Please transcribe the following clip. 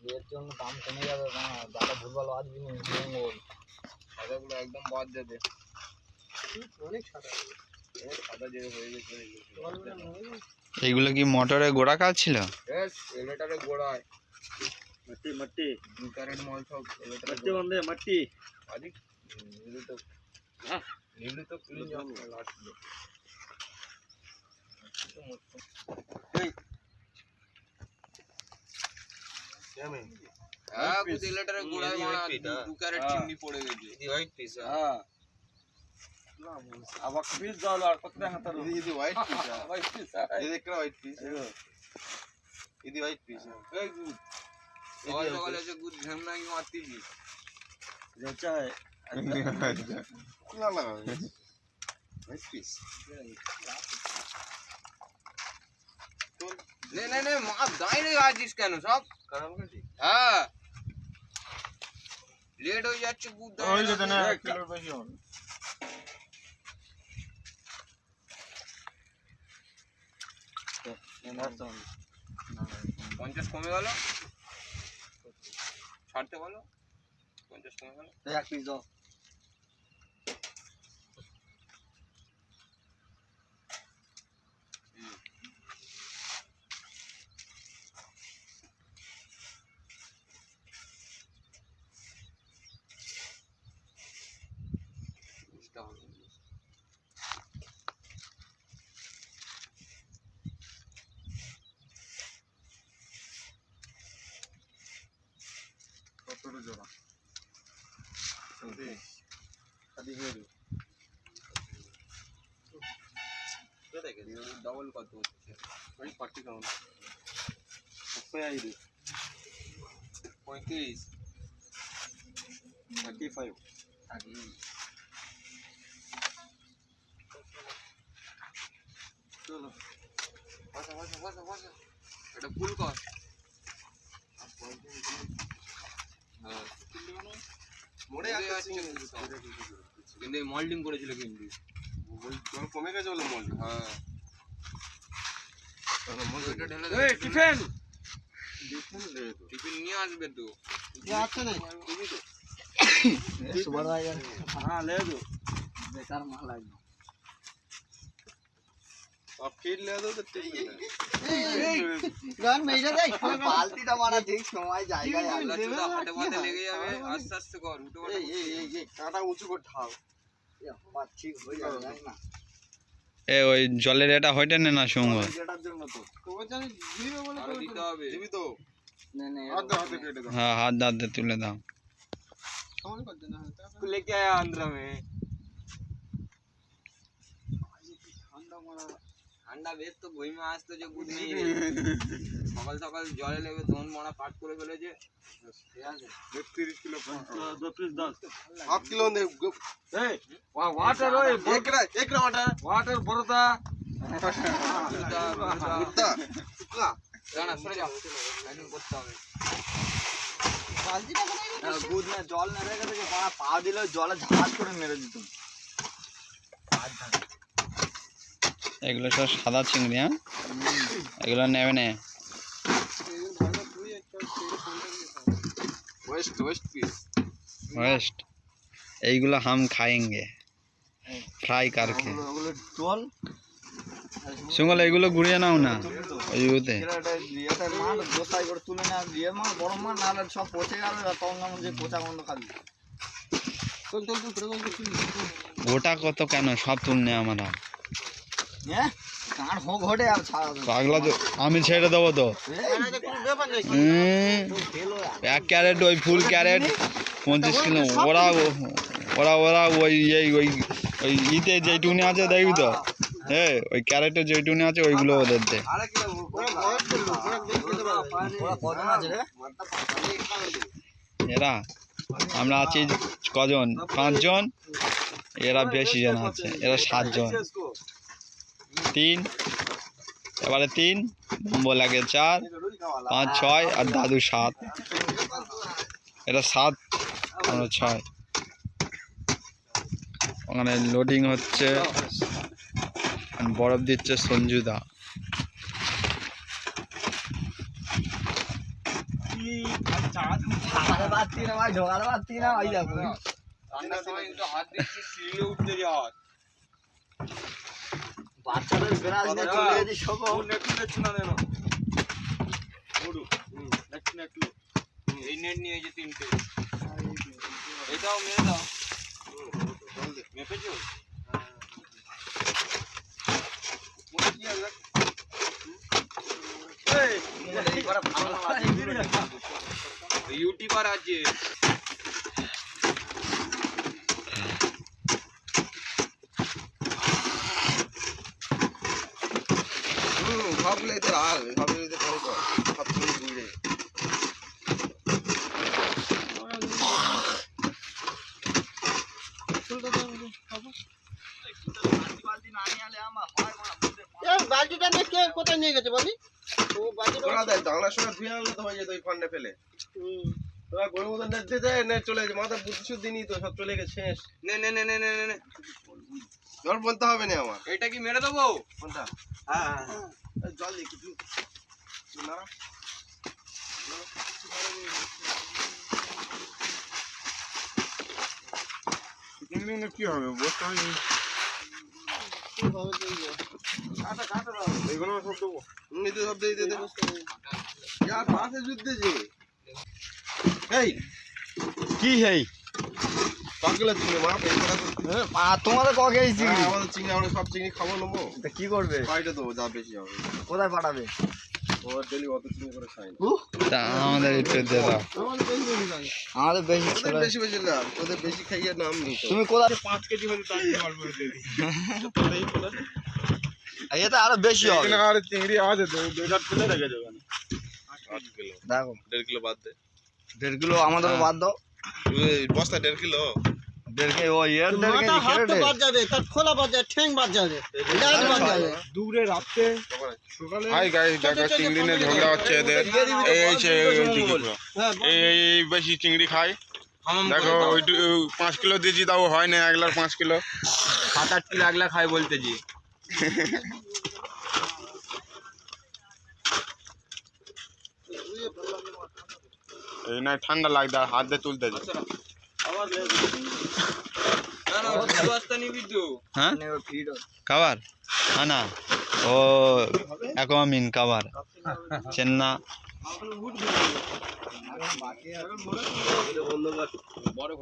এর জন্য দাম কমে যাবে না? দাদা ভুলভাল আসবি জঙ্গল সাদাগুলো একদম বাদ যাবে অনেক সাদা। যে হয়ে গেছে এইগুলো কি মোটরে গোড়া কাজ ছিল? এলেটারে গোড়ায় মట్టి మట్టి కరెంట్ మోల్ సౌ మట్టి ఉంది మట్టి అది నీళ్ళతో నీళ్ళతో క్లీన్ చేయాలి లాస్ట్ మొత్తం હા કુદી લેટર ગોળા વાળા ટુ કેરેટ ચીમની પોડે દેજે ઈ વ્હાઇટ પીસ હા આ વકબીર જાવ આ પત્રે હાતર ઈ વ્હાઇટ પીસ વ્હાઇટ પીસ ઈ દેખ વ્હાઇટ પીસ ઈ વ્હાઇટ પીસ એ ગુડ और सवाल है जो गुड झरना क्यों आती थी जचा है क्या लगा व्हाइट पीस না লাগা వైట్ পీস নে নে নে মা দাঁড়িয়ে আছিস কেন সব কারণ কি হ্যাঁ লেট হয়ে যাচ্ছে গুদ ওই যে না কিলোর বেশি হবে পঞ্চাশ কমে গেল ছাড়তে বলো পঞ্চাশ কমে গেল एक पीस दो করে জোড়া ডবল কত হচ্ছে ওই ফর্টি কাউন্ট ముప్పై ఐదు পঁয়ত্রিশ థర్టీ ఫైవ్ అది চলো বসা বসা বসা বসা এটা ফুল কর কিন্তু মল্ডিং করেছিল কিন্তু ওই জল কমে গেছে বলে মল হ্যাঁ ওইটা ঢেলে দে। ए टिफिन টিফিন নিয়ে আসবে তো আচ্ছা না দিবি তো সুপারভাইজার हां ले दो বেকার মাল একদম आप फिर ले दो तो ठीक है গান মেরে দেয় পালতিটা মারা ঠিক সময় জায়গায় আল্লাহ চোদা হাটে পাতে লেগে যাবে আস্তে আস্তে কর উঠে পড়ে এই এই এই এই কাটা উঁচু করে ঢাল ঠিক হয়ে যাবে জানি না এ ওই জলের এটা হইতে নে না সঙ্গ যেটার জন্য তো আরো দিতে হবে দিবি তো না না হাতে হাতে কেটে দাও হ্যাঁ হাত হাতে তুলে দাও लेके आया आंध्र में ঠান্ডা বেশ তো বই মা আসতো যে গুড নেই সকাল সকাল জলে লেগে ধন মরা পাট করে ফেলেছে বত্রিশ কিলো বত্রিশ দশ হাফ কিলো వాటర్ వాటర్ బురద জল না রেখে থেকে পা দিলে জলে ঝাঁজ করে মেরে দিতাম এগুলো সব সাদা চিংড়ি হ্যাঁ? এগুলো নেবে নে। এইগুলো হাম খায়েঙ্গে। ফ্রাই কারকে এগুলো ঘুরিয়ে নাও না। ওই তুলে না না সব পচে তখন যে গোটা কত কেন সব তুলনে আমরা। আমি ছেড়ে দেবো তো। এক ক্যারেট ওই ফুল ক্যারেট পঁচিশ কিলো। ওরা ওরা ওরা ওই এই, ওই ওই ইতে যেইটুকুনি আছে, দেখবি তো? হ্যাঁ ওই ক্যারেটে যেইটুকুনি আছে, ওইগুলো ওদের দে। এরা, আমরা আছি কজন? পাঁচজন? এরা বেশি জন আছে, এরা সাতজন। তিন। এবারে তিন নম্বর লাগে চার পাঁচ ছয় আর দাদু সাত। এটা সাত আমরা ছয়। ওখানে লোডিং হচ্ছে। বরফ দিচ্ছে সঞ্জুদা। কি ঢোকাতে পারছি না ভাই সময় হাত দিচ্ছি সিঁড়ে উঠতে যাওয়ার। বাচ্চাদের ব্রাশ নিয়ে চলে গেছি শোকো এই নেট নিয়ে যে তিনটে এটাও মেরে দাও মেপেছো ইউটিউবার আছে হুম, সবগুলো এদের আর পরে কর সব কিছু দূরে বালতিটা নিয়ে কে কোথায় নিয়ে গেছে বলি? ও বালতিটা জানলার সঙ্গে ধুয়ে আনলে তো হয়ে যেত ওই ফান্ডে ফেলে। হুম। তোরা গরুর মতো নেট দিয়ে দেয় চলে গেছে মাথা বুদ্ধি শুদ্ধি নেই তো সব চলে গেছে শেষ। নে নে নে নে নে নে, জল বলতে হবে না আমার। এটা কি মেরে দেবো? কোনটা? হ্যাঁ হ্যাঁ, হ্যাঁ। জল কি হবে? বসতে হবে। এইগুলো সব দেবো। নিতে সব দিয়ে দে ইয়ার পাশে যুদ্ধে যে। এই কি হেই? পাগলা চিংড়ি মা পেছনে আর তোমাদের ক কেজি চিংড়ি? আমাদের চিংড়ি আমরা সব চিংড়ি খাব নেব। তা কি করবে? কয়টা দেবো যা বেশি হবে। কোথায় পাঠাবে? ও ডেলি অত চিংড়ি করে খাই তা আমাদের একটু দিয়ে দাও। আমাদের বেশি বেশি তোদের বেশি খাইয়ে নাম নি তো। তুমি কোথায় পাঁচ কেজি হলে তার অল্প দিয়ে দিই। এটা আরও বেশি হবে। আর চিংড়ি আছে রেখে যাবে আট কিলো দেখো। দেড় কিলো বাদ দে। দেড় কিলো আমাদেরও বাদ দাও। বস্তা দেড় কিলো। দেড় কে ও এর দেড় মাথা হাত তো বাদ যাবে তার খোলা বাদ যাবে ঠ্যাং বাদ যাবে ডাইরেক্ট বাদ যাবে। দূরে রাখতে হাই গাইস দেখো চিংড়ি নিয়ে ঝগড়া হচ্ছে এদের। এই এই সে হ্যাঁ এই এই এই বেশি চিংড়ি খায় দেখো ওইটু পাঁচ কিলো দিয়েছি তাও হয় না একলার পাঁচ কিলো। সাত আট কিলো আগলা খাই বলতেছি। এই না ঠান্ডা লাগবে আর হাত দিয়ে তুলতে যে। না না। দু বস্তা নিবি তো হ্যাঁ কাবার হ্যাঁ না ও অ্যাকোয়ামিন কাবার চেন্না বড়